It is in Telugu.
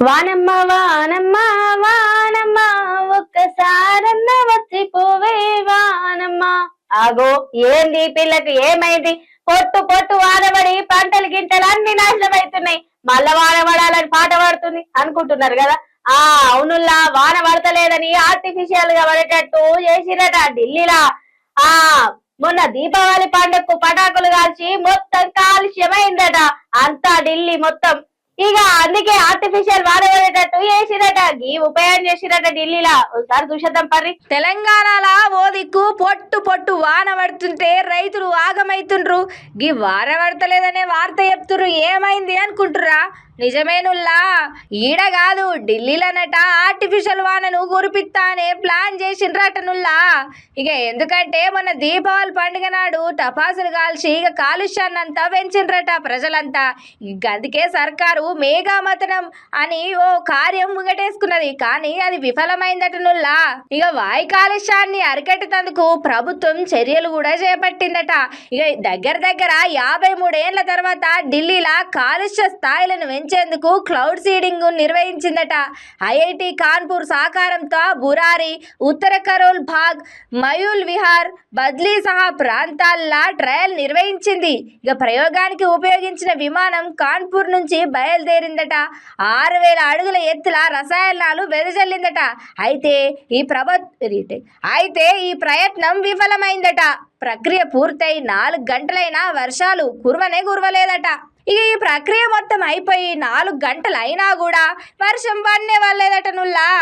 వానమ్మ వానమ్మ వానమ్మ ఒక్కసారన్న వచ్చిపోవే వానమ్మ. ఆగో ఏంది పిల్లకి ఏమైంది? పొట్టు పొట్టు వానబడి పంటలు గింటలు అన్ని నాశనం అవుతున్నాయి మళ్ళా వాన పడాలని పాట పడుతుంది అనుకుంటున్నారు కదా? ఆ అవునుల్లా వాన పడతలేదని ఆర్టిఫిషియల్గా పడేటట్టు చేసిరట ఢిల్లీలా. ఆ మొన్న దీపావళి పండుగకు పటాకులు కాల్చి మొత్తం కాలుష్యమైందట. అంతా ఢిల్లీ మొత్తం. ఇక అందుకే ఆర్టిఫిషియల్ వాడబడేటట్టు చేసిరట గీ ఉపయోగం చేసిరట ఢిల్లీలా? ఒకసారి చూసేద్దాం పర్రి. తెలంగాణలో? ఓ దిక్కు పొట్టు పొట్టు వాన పడుతుంటే రైతులు ఆగమైతుండ్రు. గీ వాన పడతలేదనే వార్త చెప్తుర్రు. ఏమైంది అనుకుంటుర్రా? నిజమేనుల్లా? ఈడ కాదు ఢిల్లీలనట ఆర్టిఫిషియల్ వానను కురిపిస్తా అనే ప్లాన్ చేసిండ్రటనుల్లా ఇక ఎందుకంటే మన దీపావళి పండుగ నాడు టపాసులు కాల్చి ఇక కాలుష్యాన్ని అంతా పెంచిండ్రట ప్రజలంతా. ఇక అందుకే సర్కారు మేఘామతనం అని ఓ కార్యం చేసుకున్నది. కానీ అది విఫలమైందటనుల్లా ఇక వాయు కాలుష్యాన్ని అరికట్టేందుకు ప్రభుత్వం చర్యలు కూడా చేపట్టిందట. ఇక దగ్గర దగ్గర యాభై మూడేళ్ళ తర్వాత ఢిల్లీలా కాలుష్య స్థాయిలను పెంచేందుకు క్లౌడ్ సీడింగ్ నిర్వహించిందట. ఐఐటి కాన్పూర్ సహకారంతో బురారి ఉత్తర కరోల్ భాగ్ మయూల్ విహార్ బద్లీ సహా ప్రాంతాల్లో ట్రయల్ నిర్వహించింది. ఇక ప్రయోగానికి ఉపయోగించిన విమానం కాన్పూర్ నుంచి బయలుదేరిందట. ఆరు వేల అడుగుల ఎత్తుల రసాయన రసాయనాలు వెదజల్లిందట. అయితే ఈ ప్రభ అయితే ఈ ప్రయత్నం విఫలమైందట. ప్రక్రియ పూర్తయి నాలుగు గంటలైనా వర్షాలు కురవనే కురవలేదట. ఇక ఈ ప్రక్రియ మొత్తం అయిపోయి నాలుగు గంటలు అయినా కూడా వర్షం పడనే వల్లేదట నుల్లా.